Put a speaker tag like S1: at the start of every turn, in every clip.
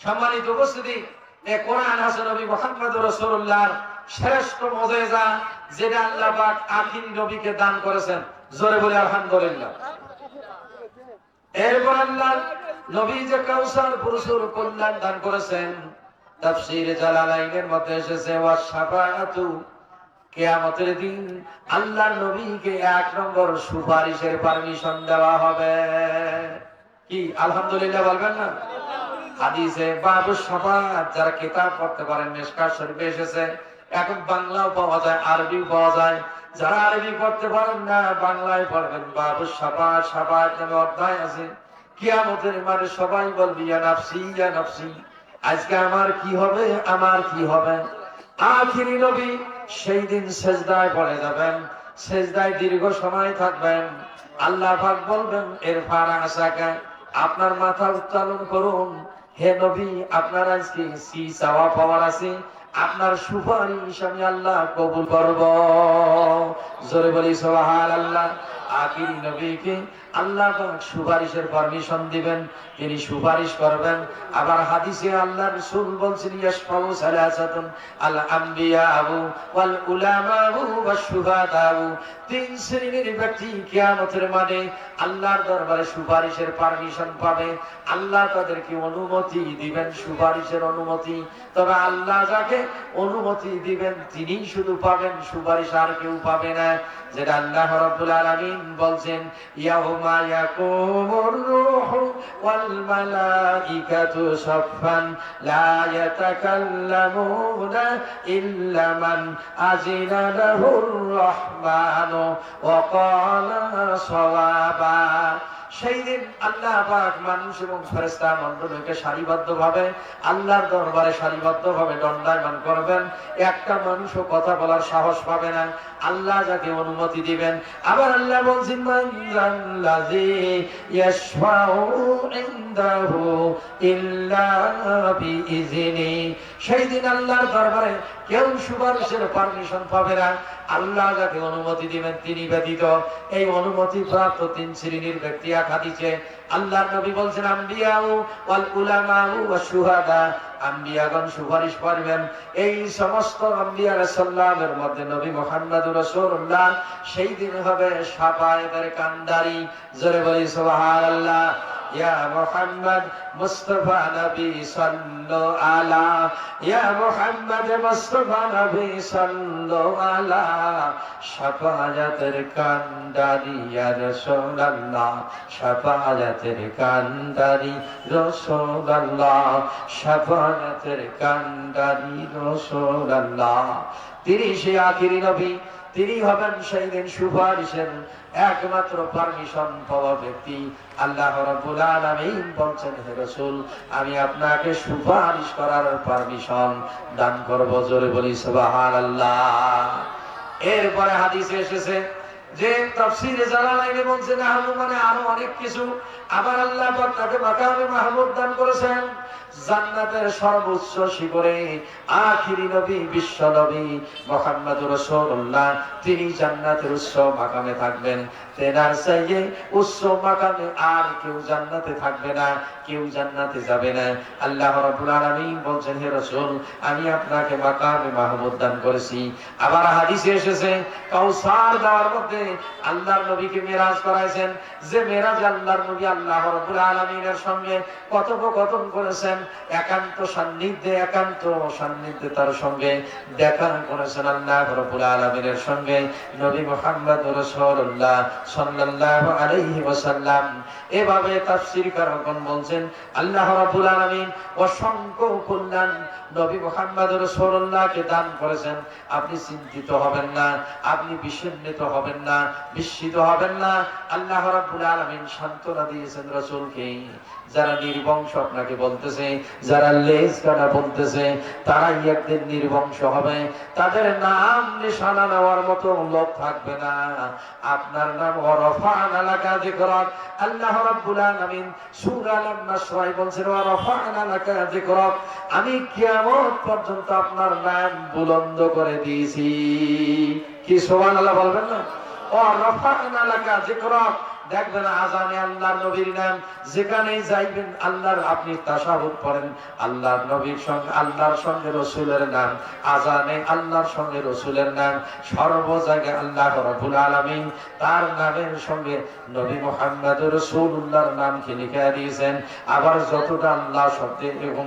S1: সম্মানিত উপস্থিতি কোরআন হাসান নবী মোহাম্মদ শ্রেষ্ঠ মজেজা যেটা আল্লাহ পাক আখির নবীকে দান করেছেন। জোরে বলে আলহামদুলিল্লাহ। এরপর আল্লাহ নবী যে কাউসার কল্যাণ দান করেছেন জালালাইনের মধ্যে এসেছে ওয়া কিয়ামতের দিন আল্লাহর নবীকে এক নম্বর সুপারিশের পারমিশন দেওয়া হবে। কি, আলহামদুলিল্লাহ বলবেন না? হাদিসে বাবু সাফাত যারা কিতাব পড়তে পারেন মিশকাত শরীফে এসেছে। এখন বাংলাও পাওয়া যায়, আরবিও পাওয়া যায়। যারা আরবি পড়তে পারেন না, বাংলায় পড়বেন। বাবু সাফাত সাফাত নামে অধ্যায় আছে। কিয়ামতের মানে সবাই বলবি নাফসি, ইয়া নাফসি, আজকে আমার কি হবে, আমার কি হবে? আখিরি নবী সেই দিন সেজদায় পড়ে যাবেন। সেজদায় দীর্ঘ সময় থাকবেন। আল্লাহ পাক বলবেন, এর ফারা আপনার মাথা উত্তোলন করুন। হে নবী, আপনার আজকে সি চাওয়া পাওয়ার আছে? আপনার সুপারিশ আমি আল্লাহ কবুল করব। জোরে বলি সোহান আল্লাহ আখিরি নবীকে আল্লাহ সুপারিশের পারমিশন দিবেন, তিনি সুপারিশ করবেন। আবার হাদিসে আল্লাহ রাসূল বলছেন সালাসাতুন আল আবু ওয়াল উলামা ওয়াশ শুহাদাউ তিন শ্রেণির ব্যক্তি কিয়ামতের আল্লাহর দরবারে সুপারিশের পারমিশন পাবে। আল্লাহ তাদেরকে অনুমতি দিবেন, সুপারিশের অনুমতি। তবে আল্লাহ যাকে অনুমতি দিবেন, তিনি শুধু পাবেন, সুপারিশ আর কেউ পাবে না। যেটা আল্লাহ রাব্বুল আলামিন বলছেন, ইয়াউমা রূহু ওয়াল মালাইকাতু সাফফান লা ইয়াতাকাল্লামুনা ইল্লা মান আযিনা লাহুর রহমানু ওয়া ক্বালা সাওয়াবা। সেই দিন আল্লাহ মানুষ এবং সারিবদ্ধভাবে আল্লাহর দরবারে দণ্ডায়মান করবেন। একটা মানুষও কথা বলার সাহস পাবে না। আল্লাহ যাকে অনুমতি দিবেন। আবার আল্লাহ বলছেন ইল্লা বিইজনি সেই দিন আল্লাহর দরবারে কেউ সুপারিশের পারমিশন পাবে না। আল্লাহ যাকে অনুমতি দিবেন, তিনি ব্যতীত এই অনুমতি প্রাপ্ত তিন শ্রেণির ব্যক্তি এক হাদিসে আল্লাহর নবী বলছেন ওয়াল শুহাদা। আম্বিয়াগণ সুপারিশ করবেন। এই সমস্ত আম্বিয়া মধ্যে নবী রাসূলুল্লাহ, সেই দিন হবে সাফায়েতের কান্দারি জোরে বলি, সুবহানাল্লাহ। ইয়া আলা ইয়া কান্ডারি ইয়া রাসূলুল্লাহ রাসূলুল্লাহ তিনি আখিরি নবী তিনি হবেন সেই দিন সুপারিশের একমাত্র পারমিশন পাওয়া ব্যক্তি। আল্লাহ রাব্বুল আলামিন বলছেন, হে রাসূল, আমি আপনাকে সুপারিশ করার পারমিশন দান করব। জোরে বলি, সুবহানাল্লাহ। এরপরে হাদিসে এসেছে যে তাফসীরে বলছেন আহলু মানে আরও অনেক কিছু। আবার আল্লাহ তাকে মাকামে মাহমুদ দান করেছেন। জান্নাতের সর্বোচ্চ আখিরি নবী, বিশ্ব নবী মুহাম্মদুর রাসূলুল্লাহ। তিনি জান্নাতের উচ্চ মাকামে থাকবেন। তেনার চাইয়ে উচ্চ মাকামে আর কেউ জান্নাতে থাকবে না, কেউ জান্নাতে যাবে না। আল্লাহ রাব্বুল আলামিন বলছেন, হে রাসূল, আমি আপনাকে মাকামে মাহমুদ দান করেছি। আবার হাদিসে এসেছে, কাউসার দেওয়ার মধ্যে আল্লাহর নবীকে মেরাজ করাইছেন। যে মেরাজ আল্লাহর নবী আল্লাহ আলামিনের সঙ্গে কথোপকথন করেছেন, একান্ত সান্নিধ্যে একান্ত সান্নিধ্যে তার সঙ্গে দেখা করেছেন আল্লাহ আলামিনের সঙ্গে। নবী মুহাম্মদ ওয়াসাল্লাম এভাবে বলছেন, আল্লাহ আলামিন অসংখ্য কল্যাণ নবী মুহাম্মদ দান করেছেন। আপনি চিন্তিত হবেন না, আপনি বিস্মিত হবেন না। বিস্মিত হবেন না। আল্লাহ রাব্বুল আলামিন সান্ত্বনা দিয়েছেন রাসূলকে। যারা নির্বংশ আপনাকে বলতেছে, যারা লেজ কাটা বলতেছে, তারাই একদিন নির্বংশ হবে। তাদের নাম নিশানা নেওয়ার মতো লোক থাকবে না। আপনার নাম ওয়ারাফা'না লাকা যিকরাক আল্লাহ রাব্বুল আলামিন সূরা আল-নাসরায় বলছেন ওয়ারাফা'না লাকা যিকরাক আমি কিয়ামত পর্যন্ত আপনার নাম বুলন্দ করে দিয়েছি। কি সুবহানাল্লাহ বলবেন না? ওয়ারাফা'না লাকা যিকরাক দেখবেন আজানে আল্লাহর নবীর নাম। যেখানেই যাইবেন, আল্লাহর আপনি তাসাহুদ পড়েন। আল্লাহর নবীর সঙ্গে, আল্লাহর সঙ্গে রসুলের নাম। আজানে আল্লাহর সঙ্গে রসুলের নাম। সর্ব জায়গায় আল্লাহ রাব্বুল আলামিন। তার নামের সঙ্গে নবী মুহাম্মদ রাসূলুল্লাহর নামকে লিখে দিয়েছেন? আবার যতটা আল্লাহ শব্দে এবং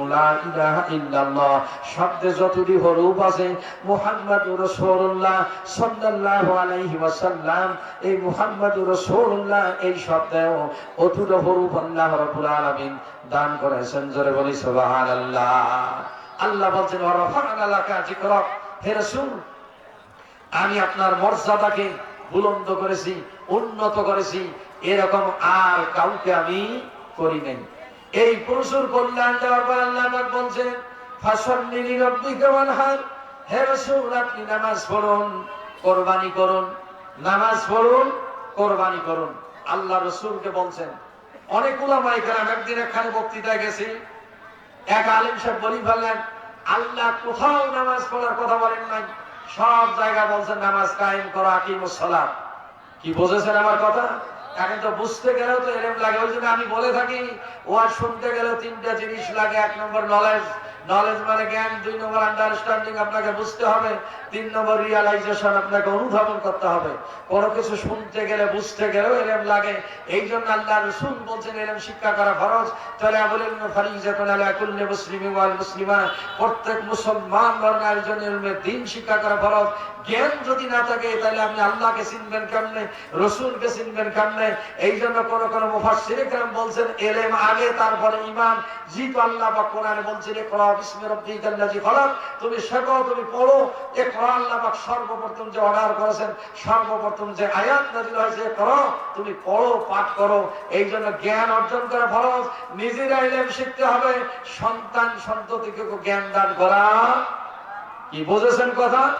S1: ইল্লাল্লাহ শব্দে যতটি হরফ আছে, মুহাম্মদ রাসূলুল্লাহ সাল্লাল্লাহু আলাইহি ওয়াসাল্লাম, এই মুহাম্মদ রাসূলুল্লাহ এই শব্দেও অতুটা হরফ আল্লাহ রাব্বুল আলামিন দান করেছেন। জোরে বলি, সুবহানাল্লাহ। আল্লাহ আল্লাহ বলছেন আমি আপনার মর্যাদাকে বুলন্দ করেছি, উন্নত করেছি, এরকম আর কাউকে আমি করি নাই। এই প্রচুর কল্যাণ দেওয়ার পর আল্লাহ বলছেন, ফাসাল্লি লিরাব্বিকা ওয়ানহার। হে রাসূল, আপনি নামাজ পড়ুন, কোরবানি করুন, নামাজ পড়ুন, কোরবানি করুন। আল্লাহ রসুলকে বলছেন, অনেক উলামায়ে কেরাম একদিন একখানে বক্তৃতায় গেছি। এক আলিম সাহেব বলি ফেললেন, আল্লাহ কোথাও নামাজ পড়ার কথা বলেন নাই। সব জায়গা বলছেন, নামাজ কায়েম করো, আকিমুস সালাত। কি বুঝেছেন আমার কথা? এখন তো বুঝতে গেলেও তো এরম লাগে। ওই জন্য আমি বলে থাকি, ওয়াজ শুনতে গেলেও তিনটা জিনিস লাগে। এক নম্বর নলেজ নলেজ মানে জ্ঞান, দুই নম্বর আন্ডারস্ট্যান্ডিং আপনাকে বুঝতে হবে, তিন নম্বর রিয়ালাইজেশন আপনাকে অনুধাবন করতে হবে। কোনো কিছু শুনতে গেলে, বুঝতে গেলেও এরম লাগে। এই জন্য আল্লাহ রসুল বলছেন, এরম শিক্ষা করা ফরজ। তাহলে বলেন ওয়াল মুসলিমা, প্রত্যেক মুসলমান দিন শিক্ষা করা ফরজ। জ্ঞান যদি না থাকে, তাহলে আপনি আল্লাহকে চিনবেন কেমনে? চিনবেন কেমনে? এই জন্য কোনো কোনো মুফাসির বলছেন, এলেম আগে, তারপরে ইমান জিত আল্লাহ বা কোরআন সর্বপ্রথম যে অর্ডার করেছেন, সর্বপ্রথম যে আয়াত নাজিল হয়েছে করো। তুমি পড়ো, পাঠ করো। এই জন্য জ্ঞান অর্জন করা ফরজ। শিখতে হবে। সন্তান সন্ততিকে জ্ঞান দান করা। কি বুঝেছেন কথা?